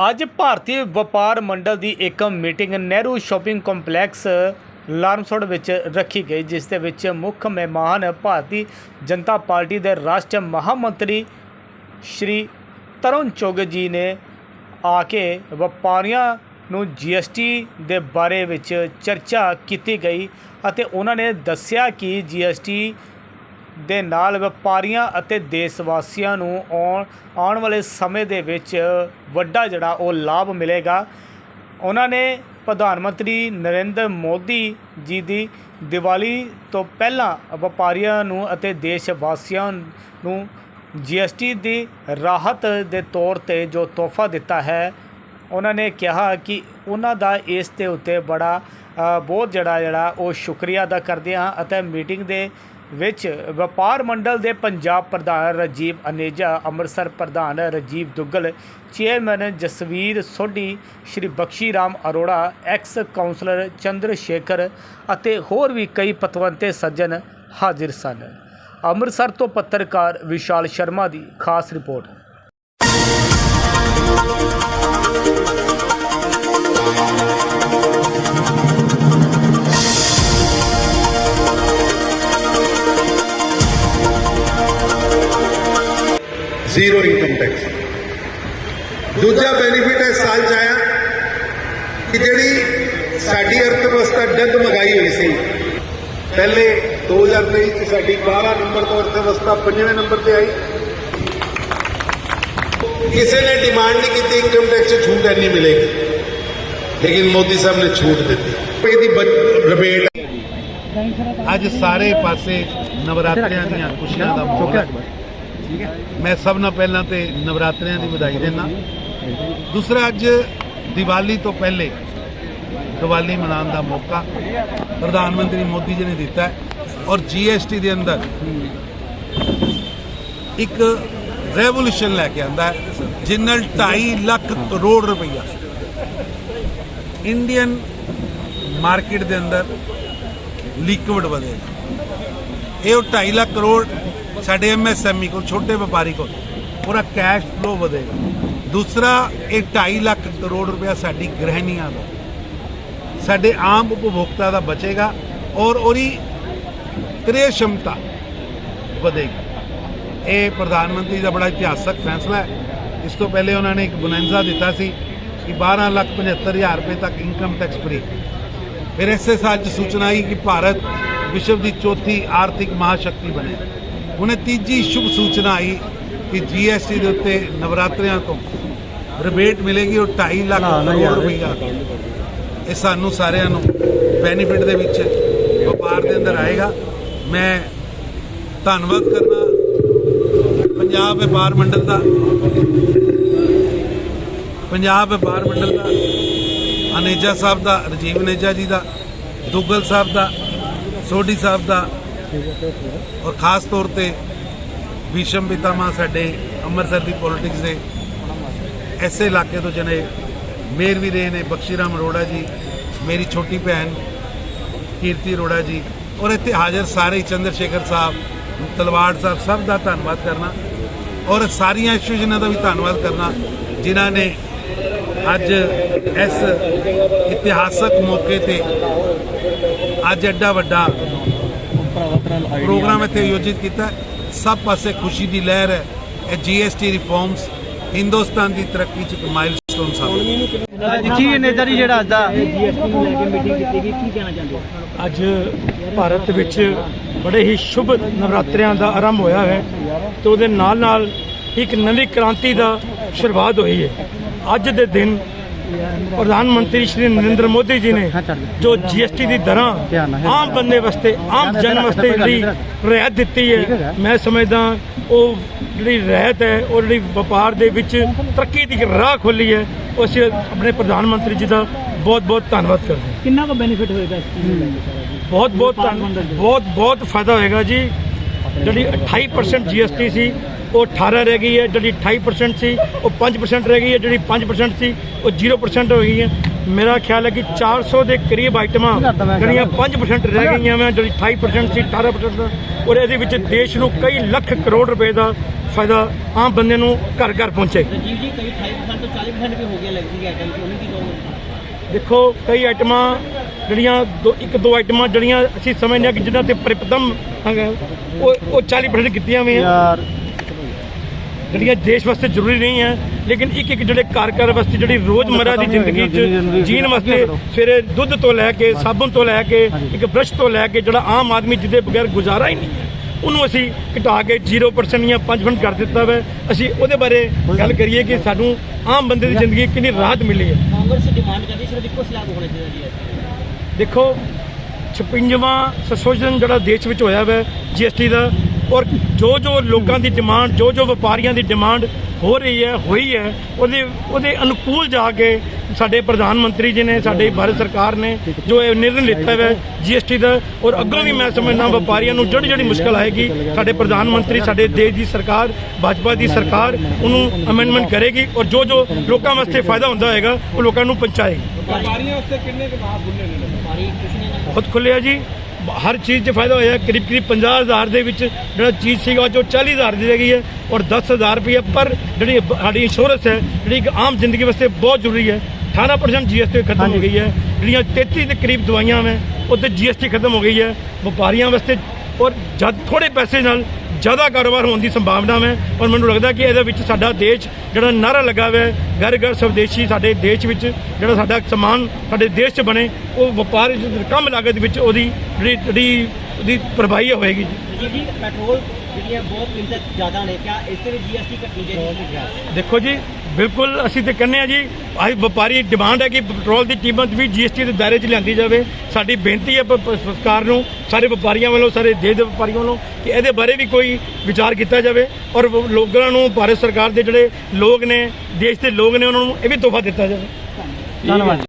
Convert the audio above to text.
ਅੱਜ ਭਾਰਤੀ ਵਪਾਰ ਮੰਡਲ ਦੀ ਇੱਕ ਮੀਟਿੰਗ ਨਹਿਰੂ ਸ਼ਾਪਿੰਗ ਕੰਪਲੈਕਸ ਲਾਰਮਸੋੜ ਵਿੱਚ ਰੱਖੀ ਗਈ, ਜਿਸ ਦੇ ਵਿੱਚ ਮੁੱਖ ਮਹਿਮਾਨ ਭਾਰਤੀ ਜਨਤਾ ਪਾਰਟੀ ਦੇ ਰਾਸ਼ਟਰੀ ਮਹਾਮੰਤਰੀ ਸ਼੍ਰੀ ਤਰੁਣ ਚੁੱਗ ਜੀ ਨੇ ਆ ਕੇ ਵਪਾਰੀਆਂ ਨੂੰ ਜੀਐਸਟੀ ਦੇ ਬਾਰੇ ਵਿੱਚ ਚਰਚਾ ਕੀਤੀ ਗਈ ਅਤੇ ਉਹਨਾਂ ਨੇ ਦੱਸਿਆ ਕਿ ਜੀਐਸਟੀ ਦੇ ਨਾਲ ਵਪਾਰੀਆਂ ਅਤੇ ਦੇਸ਼ ਵਾਸੀਆਂ ਨੂੰ ਆਉਣ ਆਉਣ ਵਾਲੇ ਸਮੇਂ ਦੇ ਵਿੱਚ ਵੱਡਾ ਜਿਹੜਾ ਉਹ ਲਾਭ ਮਿਲੇਗਾ। ਉਹਨਾਂ ਨੇ ਪ੍ਰਧਾਨ ਮੰਤਰੀ ਨਰਿੰਦਰ ਮੋਦੀ ਜੀ ਦੀ ਦੀਵਾਲੀ ਤੋਂ ਪਹਿਲਾਂ ਵਪਾਰੀਆਂ ਨੂੰ ਅਤੇ ਦੇਸ਼ ਵਾਸੀਆਂ ਨੂੰ ਜੀਐਸਟੀ ਦੀ ਰਾਹਤ ਦੇ ਤੌਰ ਤੇ ਜੋ ਤੋਹਫਾ ਦਿੱਤਾ ਹੈ ਉਹਨਾਂ ਨੇ ਕਿਹਾ ਕਿ ਉਹਨਾਂ ਦਾ ਇਸ ਦੇ ਉੱਤੇ ਬੜਾ ਬਹੁਤ ਜਿਹੜਾ ਜਿਹੜਾ ਉਹ ਸ਼ੁਕਰੀਆ ਅਦਾ ਕਰਦੇ ਹਾਂ ਅਤੇ ਮੀਟਿੰਗ ਦੇ ਵਿੱਚ ਵਪਾਰ ਮੰਡਲ ਦੇ ਪੰਜਾਬ ਪ੍ਰਧਾਨ ਰਾਜੀਵ ਅਨੇਜਾ, ਅੰਮ੍ਰਿਤਸਰ ਪ੍ਰਧਾਨ Rajiv Duggal, chairman Jasvir Sodhi, Shri Bakhshi Ram Arora, ex councillor Chandra Shekhar ਅਤੇ ਹੋਰ ਵੀ ਕਈ ਪਤਵੰਤੇ ਸੱਜਣ ਹਾਜ਼ਰ ਸਨ। ਅੰਮ੍ਰਿਤਸਰ ਤੋਂ ਪੱਤਰਕਾਰ ਵਿਸ਼ਾਲ ਸ਼ਰਮਾ ਦੀ ਖਾਸ ਰਿਪੋਰਟ। ਜ਼ੀਰੋ ਇਨਕਮ ਟੈਕਸ ਦੂਜਾ ਬੈਨੀਫਿਟ ਇਸ ਸਾਲ ਚ ਆਇਆ ਕਿ ਜਿਹੜੀ ਸਾਡੀ ਅਰਥ ਵਿਵਸਥਾ ਡਗਮਗਾਈ ਹੋਈ ਸੀ ਪਹਿਲੇ 2023 ਚ ਸਾਡੀ 12 ਨੰਬਰ ਤੋਂ ਅਰਥ ਵਿਵਸਥਾ 5ਵੇਂ ਨੰਬਰ ਤੇ ਆਈ ਕਿਸੇ ਨੇ ਡਿਮਾਂਡ ਨਹੀਂ ਕੀਤੀ ਇਨਕਮ ਟੈਕਸ 'ਚ ਛੂਟ ਇੰਨੀ ਮਿਲੇਗੀ ਲੇਕਿਨ ਮੋਦੀ ਸਾਹਿਬ ਨੇ ਛੂਟ ਦਿੱਤੀ। ਇਹਦੀ ਰਿਬੇਟ ਅੱਜ ਸਾਰੇ ਪਾਸੇ ਨਵਰਾਤਰਿਆਂ ਦੀਆਂ ਖੁਸ਼ੀਆਂ ਦਾ ਮਾਹੌਲ ਹੈ। ਮੈਂ ਸਭ ਨਾਲ ਪਹਿਲਾਂ ਤੇ ਨਵਰਾਤਰਿਆਂ ਦੀ ਵਧਾਈ ਦਿੰਦਾ। ਦੂਸਰਾ, ਅੱਜ ਦੀਵਾਲੀ ਤੋਂ ਪਹਿਲੇ ਦੀਵਾਲੀ ਮਨਾਉਣ ਦਾ ਮੌਕਾ ਪ੍ਰਧਾਨ ਮੰਤਰੀ ਮੋਦੀ ਜੀ ਨੇ ਦਿੱਤਾ ਹੈ ਔਰ ਜੀਐਸਟੀ ਦੇ ਅੰਦਰ ਇੱਕ ਰੈਵੋਲੂਸ਼ਨ ਲੈ ਕੇ ਆਂਦਾ ਹੈ ਜਿਸ ਨਾਲ 2.5 ਲੱਖ ਕਰੋੜ ਰੁਪਈਆ ਇੰਡੀਅਨ ਮਾਰਕੀਟ ਦੇ ਅੰਦਰ ਲਿਕਵਿਡ ਵਧੇਗਾ ਇਹ ਉਹ 2.5 ਲੱਖ ਕਰੋੜ ਸਾਡੇ ਐਮਐਸਐਮਈ ਕੋਲ, ਛੋਟੇ ਵਪਾਰੀ ਕੋਲ, ਪੂਰਾ ਕੈਸ਼ ਫਲੋ ਵਧੇਗਾ ਦੂਸਰਾ, ਇਹ 2.5 ਲੱਖ ਕਰੋੜ ਰੁਪਇਆ ਸਾਡੀ ਗ੍ਰਹਿਣੀਆਂ ਦਾ। ਸਾਡੇ ਆਮ ਉਪਭੋਗਤਾ ਦਾ ਬਚੇਗਾ ਔਰ ਉਹਦੀ ਕ੍ਰੈ ਸ਼ਮਤਾ ਵਧੇਗੀ। ਇਹ ਪ੍ਰਧਾਨ ਮੰਤਰੀ ਦਾ ਬੜਾ ਇਤਿਹਾਸਕ ਫੈਸਲਾ ਹੈ। ਇਸ ਤੋਂ ਪਹਿਲੇ ਉਹਨਾਂ ਨੇ ਇੱਕ ਬੋਨੈਂਜ਼ਾ ਦਿੱਤਾ ਸੀ ਕਿ 12 ਲੱਖ 75 ਹਜ਼ਾਰ ਰੁਪਏ ਤੱਕ ਇਨਕਮ ਟੈਕਸ ਫ੍ਰੀ ਫਿਰ ਇਸੇ ਸਾਲ ਚ ਸੂਚਨਾ ਆਈ ਕਿ ਭਾਰਤ ਵਿਸ਼ਵ ਦੀ ਚੌਥੀ ਆਰਥਿਕ ਮਹਾਸ਼ਕਤੀ ਬਣੇ। ਹੁਣੇ ਤੀਜੀ ਸ਼ੁਭ ਸੂਚਨਾ ਆਈ ਕਿ ਜੀਐਸਟੀ ਦੇ ਉੱਤੇ ਨਵਰਾਤਰਿਆਂ ਤੋਂ ਰਿਬੇਟ ਮਿਲੇਗੀ ਉਹ 2.5 ਲੱਖ ਕਰੋੜ ਰੁਪਈਆ। ਇਹ ਸਾਨੂੰ ਸਾਰਿਆਂ ਨੂੰ ਬੈਨੀਫਿਟ ਦੇ ਵਿੱਚ ਵਪਾਰ ਦੇ ਅੰਦਰ ਆਏਗਾ। ਮੈਂ ਧੰਨਵਾਦ ਕਰਨਾ ਪੰਜਾਬ ਵਪਾਰ ਮੰਡਲ ਦਾ ਪੰਜਾਬ ਵਪਾਰ ਮੰਡਲ ਦਾ, ਅਨੇਜਾ ਸਾਹਿਬ ਦਾ, ਰਜੀਵ ਅਨੇਜਾ ਜੀ ਦਾ, ਦੁੱਗਲ ਸਾਹਿਬ ਦਾ, ਸੋਢੀ ਸਾਹਿਬ ਦਾ ਔਰ ਖਾਸ ਤੌਰ ਤੇ ਵਿਸ਼ਮ ਪਿਤਾਮਾ ਸਾਡੇ ਅੰਮ੍ਰਿਤਸਰ ਦੀ ਪੋਲਿਟਿਕਸ ਦੇ ਐਸੇ ਇਲਾਕੇ ਤੋਂ ਜਨੇ ਮੇਰ ਵੀ ਰਹੇ ਨੇ, ਬਖਸ਼ੀਰਾਮ ਅਰੋੜਾ ਜੀ, ਮੇਰੀ ਛੋਟੀ ਭੈਣ ਕੀਰਤੀ ਅਰੋੜਾ ਜੀ ਔਰ ਇੱਥੇ ਹਾਜ਼ਰ ਸਾਰੇ ਚੰਦਰ ਸ਼ੇਖਰ ਸਾਹਿਬ, ਤਲਵਾੜ ਸਾਹਿਬ, ਸਭ ਦਾ ਧੰਨਵਾਦ ਕਰਨਾ ਔਰ ਸਾਰੀਆਂ ਇੰਸਟੀਟਿਊਸ਼ਨਾਂ ਦਾ ਵੀ ਧੰਨਵਾਦ ਕਰਨਾ, ਜਿਨ੍ਹਾਂ ਨੇ ਅੱਜ ਇਸ ਇਤਿਹਾਸਕ ਮੌਕੇ ਤੇ ਅੱਜ ਐਡਾ ਵੱਡਾ ਪ੍ਰੋਗਰਾਮ ਇੱਥੇ ਆਯੋਜਿਤ ਕੀਤਾ ਹੈ। ਸਭ ਪਾਸੇ ਖੁਸ਼ੀ ਦੀ ਲਹਿਰ ਹੈ। ਇਹ ਜੀਐਸਟੀ ਰਿਫਾਰਮਸ ਹਿੰਦੁਸਤਾਨ ਦੀ ਤਰੱਕੀ ਚ ਇੱਕ ਮਾਈਲਸਟੋਨ ਸਾਬਤ ਜੀ ਨੇਤਾ ਜੀ ਜਿਹੜਾ ਅੱਜ ਦਾ ਜੀਐਸਟੀ ਨੂੰ ਲੈ ਕੇ ਮੀਟਿੰਗ ਕੀਤੀ ਗਈ ਕੀ ਕਹਿਣਾ ਚਾਹੁੰਦੇ ਹੋ? ਅੱਜ ਭਾਰਤ ਵਿੱਚ ਬੜੇ ਹੀ ਸ਼ੁਭ ਨਵਰਾਤਰਿਆਂ ਦਾ ਆਰੰਭ ਹੋਇਆ ਹੈ ਤੇ ਉਹਦੇ ਨਾਲ ਨਾਲ ਇੱਕ ਨਵੀਂ ਕ੍ਰਾਂਤੀ ਦਾ ਸ਼ੁਰੂਆਤ ਹੋਈ ਹੈ। ਅੱਜ ਦੇ ਦਿਨ ਪ੍ਰਧਾਨ ਮੰਤਰੀ ਸ਼੍ਰੀ ਨਰਿੰਦਰ ਮੋਦੀ ਜੀ ਨੇ ਜੋ। ਜੀਐਸਟੀ ਦੀ ਦਰਾਂ ਆਮ ਬੰਦੇ ਵਾਸਤੇ ਆਮ ਜਨ ਵਾਸਤੇ ਜਿਹੜੀ ਰਿਆਇਤ ਦਿੱਤੀ ਹੈ ਮੈਂ ਸਮਝਦਾ ਉਹ ਜਿਹੜੀ ਰਿਆਇਤ ਹੈ ਉਹ ਜਿਹੜੀ ਵਪਾਰ ਦੇ ਵਿੱਚ ਤਰੱਕੀ ਦੀ ਰਾਹ ਖੋਲੀ ਹੈ ਉਹ ਅਸੀਂ ਆਪਣੇ ਪ੍ਰਧਾਨ ਮੰਤਰੀ ਜੀ ਦਾ ਬਹੁਤ ਬਹੁਤ ਧੰਨਵਾਦ ਕਰਦੇ ਹਾਂ। ਕਿੰਨਾ ਕੁ ਬੈਨੀਫਿਟ ਹੋਏਗਾ ਇਸ ਚੀਜ਼ ਜੀ ਬਹੁਤ ਬਹੁਤ ਦੇ। ਬਹੁਤ ਬਹੁਤ ਫਾਇਦਾ ਹੋਏਗਾ ਜੀ। ਜਿਹੜੀ 28% GST ਸੀ ਉਹ 18 ਰਹਿ ਗਈ ਹੈ ਜਿਹੜੀ 28% ਸੀ ਉਹ 5% ਰਹਿ ਗਈ ਹੈ ਜਿਹੜੀ 5% ਸੀ ਉਹ 0% ਹੋ ਗਈ ਹੈ। ਮੇਰਾ ਖਿਆਲ ਹੈ ਕਿ 400 ਦੇ ਕਰੀਬ ਆਈਟਮਾਂ ਜਿਹੜੀਆਂ 5% ਰਹਿ ਗਈਆਂ ਵਾ ਜਿਹੜੀ 28% ਸੀ 18% ਦਾ। ਔਰ ਇਹਦੇ ਵਿੱਚ ਦੇਸ਼ ਨੂੰ ਕਈ ਲੱਖ ਕਰੋੜ ਰੁਪਏ ਦਾ ਫਾਇਦਾ ਆਮ ਬੰਦੇ ਨੂੰ ਘਰ ਘਰ ਪਹੁੰਚੇ। ਰਾਜੀਵ ਜੀ ਕਈ 28% ਤੋਂ 40% ਵੀ ਹੋ ਗਿਆ ਲੱਗਦੀ ਆਈਟਮ ਉਹਨੂੰ ਕੀ ਕਹੋਗੇ? ਦੇਖੋ ਕਈ ਆਈਟਮਾਂ ਜਿਹੜੀਆਂ ਦੋ ਇੱਕ ਦੋ ਆਈਟਮਾਂ ਜਿਹੜੀਆਂ ਅਸੀਂ ਸਮਝਦੇ ਹਾਂ ਕਿ ਜਿਨ੍ਹਾਂ ਤੇ ਪ੍ਰਪਦਮ ਹੈਗਾ, ਉਹ ਉਹ 40% ਕੀਤੀਆਂ ਹੋਈਆਂ ਜਿਹੜੀਆਂ ਦੇਸ਼ ਵਾਸਤੇ ਜ਼ਰੂਰੀ ਨਹੀਂ ਹੈ ਲੇਕਿਨ ਇੱਕ ਇੱਕ ਜਿਹੜੇ ਘਰ ਘਰ ਵਾਸਤੇ ਜਿਹੜੀ ਰੋਜ਼ਮਰਰਾ ਦੀ ਜ਼ਿੰਦਗੀ 'ਚ ਜੀਣ ਵਾਸਤੇ ਸਵੇਰੇ ਦੁੱਧ ਤੋਂ ਲੈ ਕੇ ਸਾਬਣ ਤੋਂ ਲੈ ਕੇ ਇੱਕ ਬ੍ਰਸ਼ ਤੋਂ ਲੈ ਕੇ ਜਿਹੜਾ ਆਮ ਆਦਮੀ ਜਿਹਦੇ ਬਗੈਰ ਗੁਜ਼ਾਰਾ ਹੀ ਨਹੀਂ ਹੈ ਉਹਨੂੰ ਅਸੀਂ ਘਟਾ ਕੇ 0% ਜਾਂ 5% ਕਰ ਦਿੱਤਾ ਵਾ। ਅਸੀਂ ਉਹਦੇ ਬਾਰੇ ਗੱਲ ਕਰੀਏ ਕਿ ਸਾਨੂੰ ਆਮ ਬੰਦੇ ਦੀ ਜ਼ਿੰਦਗੀ ਕਿੰਨੀ ਰਾਹਤ ਮਿਲੀ ਹੈ। ਕਾਂਗਰਸ ਡਿਮਾਂਡ ਕਰਦੀ ਸਿਰਫ ਇੱਕੋ ਸਲਾਬ ਹੋਣਾ ਚਾਹੀਦਾ ਜੀ ਦੇਖੋ 56ਵਾਂ ਸੰਸ਼ੋਧਨ ਜਿਹੜਾ ਦੇਸ਼ ਵਿੱਚ ਹੋਇਆ ਵਾ ਜੀਐਸਟੀ ਦਾ ਔਰ ਜੋ ਜੋ ਲੋਕਾਂ ਦੀ ਡਿਮਾਂਡ ਜੋ ਜੋ ਵਪਾਰੀਆਂ ਦੀ ਡਿਮਾਂਡ ਹੋ ਰਹੀ ਹੈ ਹੋਈ ਹੈ ਉਹਦੇ ਉਹਦੇ ਅਨੁਕੂਲ ਜਾ ਕੇ ਸਾਡੇ ਪ੍ਰਧਾਨ ਮੰਤਰੀ ਜੀ ਨੇ ਸਾਡੇ ਭਾਰਤ ਸਰਕਾਰ ਨੇ ਜੋ ਇਹ ਨਿਰਣय ਲਿੱਤਾ ਹੈ ਜੀਐਸਟੀ ਦਾ ਔਰ ਅੱਗੋਂ ਵੀ ਮੈਂ ਸਮਝਦਾ ਵਪਾਰੀਆਂ ਨੂੰ ਜਿਹੜੀ ਜਿਹੜੀ ਮੁਸ਼ਕਲ ਆਏਗੀ। ਸਾਡੇ ਪ੍ਰਧਾਨ ਮੰਤਰੀ ਸਾਡੇ ਦੇਸ਼ ਦੀ ਸਰਕਾਰ ਭਾਜਪਾ ਦੀ ਸਰਕਾਰ ਉਹਨੂੰ ਅਮੈਂਡਮੈਂਟ ਕਰੇਗੀ ਔਰ ਜੋ ਜੋ ਲੋਕਾਂ ਵਾਸਤੇ ਫਾਇਦਾ ਹੁੰਦਾ ਹੋਏਗਾ ਉਹ ਲੋਕਾਂ ਨੂੰ ਪਹੁੰਚਾਏਗੀ। ਵਪਾਰੀਆਂ ਵਾਸਤੇ ਕਿੰਨੇ ਕੁ ਲਾਭ ਖੁੱਲੇ ਨੇ? ਵਪਾਰੀ ਬਹੁਤ ਖੁੱਲਿਆ ਜੀ। ਹਰ ਚੀਜ਼ 'ਚ ਫਾਇਦਾ ਹੋਇਆ ਕਰੀਬ ਕਰੀਬ 50000 ਦੇ ਵਿੱਚ ਜਿਹੜਾ ਚੀਜ਼ ਸੀਗਾ ਉਹ 'ਚੋਂ 40000 ਦੀ ਰਹਿ ਗਈ ਹੈ ਔਰ 10000 ਰੁਪਏ ਪਰ ਜਿਹੜੀ ਸਾਡੀ ਇੰਸ਼ੋਰੈਂਸ ਹੈ ਜਿਹੜੀ ਇੱਕ ਆਮ ਜ਼ਿੰਦਗੀ ਵਾਸਤੇ ਬਹੁਤ ਜ਼ਰੂਰੀ ਹੈ। 18% ਜੀਐਸਟੀ ਖਤਮ ਹੋ ਗਈ ਹੈ। ਜਿਹੜੀਆਂ 33 ਦੇ ਕਰੀਬ ਦਵਾਈਆਂ ਮੈਂ ਉੱਤੇ ਜੀਐਸਟੀ ਖਤਮ ਹੋ ਗਈ ਹੈ। ਵਪਾਰੀਆਂ ਵਾਸਤੇ ਔਰ ਜਦ ਥੋੜੇ ਪੈਸੇ ਨਾਲ ਜ਼ਿਆਦਾ ਕਾਰੋਬਾਰ ਹੋਣ ਦੀ ਸੰਭਾਵਨਾ ਹੈ ਔਰ ਮੈਨੂੰ ਲੱਗਦਾ ਕਿ ਇਹਦੇ ਵਿੱਚ ਸਾਡਾ ਦੇਸ਼ ਜਿਹੜਾ ਨਾਰਾ ਲੱਗਾ ਹੋਇਆ ਹੈ ਘਰ ਘਰ ਸਵਦੇਸ਼ੀ ਸਾਡੇ ਦੇਸ਼ ਵਿੱਚ ਜਿਹੜਾ ਸਾਡਾ ਸਮਾਨ ਸਾਡੇ ਦੇਸ਼ 'ਚ ਬਣੇ ਉਹ ਵਪਾਰ ਕਮ ਲਾਗਤ ਵਿੱਚ ਉਹਦੀ ਜਿਹੜੀ ਜਿਹੜੀ ਉਹਦੀ ਭਰਪਾਈ ਹੋਏਗੀ ਜੀ ਪੈਟਰੋਲ ਜਿਹੜੀਆਂ ਬਹੁਤ ਕੀਮਤਾਂ ਜ਼ਿਆਦਾ ਨੇ ਕਿਆ ਇਸ ਤੇ ਵੀ ਜੀਐਸਟੀ ਘਟਣੀ ਚਾਹੀਦੀ ਹੈ? ਦੇਖੋ ਜੀ ਬਿਲਕੁਲ ਅਸੀਂ ਤੇ ਕਹਿੰਦੇ ਆ ਜੀ, ਆਹ ਵਪਾਰੀ ਡਿਮਾਂਡ ਹੈ ਕਿ ਪੈਟਰੋਲ ਦੀ ਕੀਮਤ ਵੀ ਜੀਐਸਟੀ ਦੇ ਦਾਇਰੇ 'ਚ ਲਿਆਂਦੀ ਜਾਵੇ। ਸਾਡੀ ਬੇਨਤੀ ਹੈ ਸਰਕਾਰ ਨੂੰ, ਸਾਰੇ ਵਪਾਰੀਆਂ ਵੱਲੋਂ, ਸਾਰੇ ਦੇਸ਼ ਦੇ ਵਪਾਰੀਆਂ ਵੱਲੋਂ ਕਿ ਇਹਦੇ ਬਾਰੇ ਵੀ ਕੋਈ ਵਿਚਾਰ ਕੀਤਾ ਜਾਵੇ ਔਰ ਲੋਕਾਂ ਨੂੰ ਭਾਰਤ ਸਰਕਾਰ ਦੇ ਜਿਹੜੇ ਲੋਕ ਨੇ, ਦੇਸ਼ ਦੇ ਲੋਕ ਨੇ, ਉਹਨਾਂ ਨੂੰ ਇਹ ਵੀ ਤੋਹਫਾ ਦਿੱਤਾ ਜਾਵੇ। ਧੰਨਵਾਦ।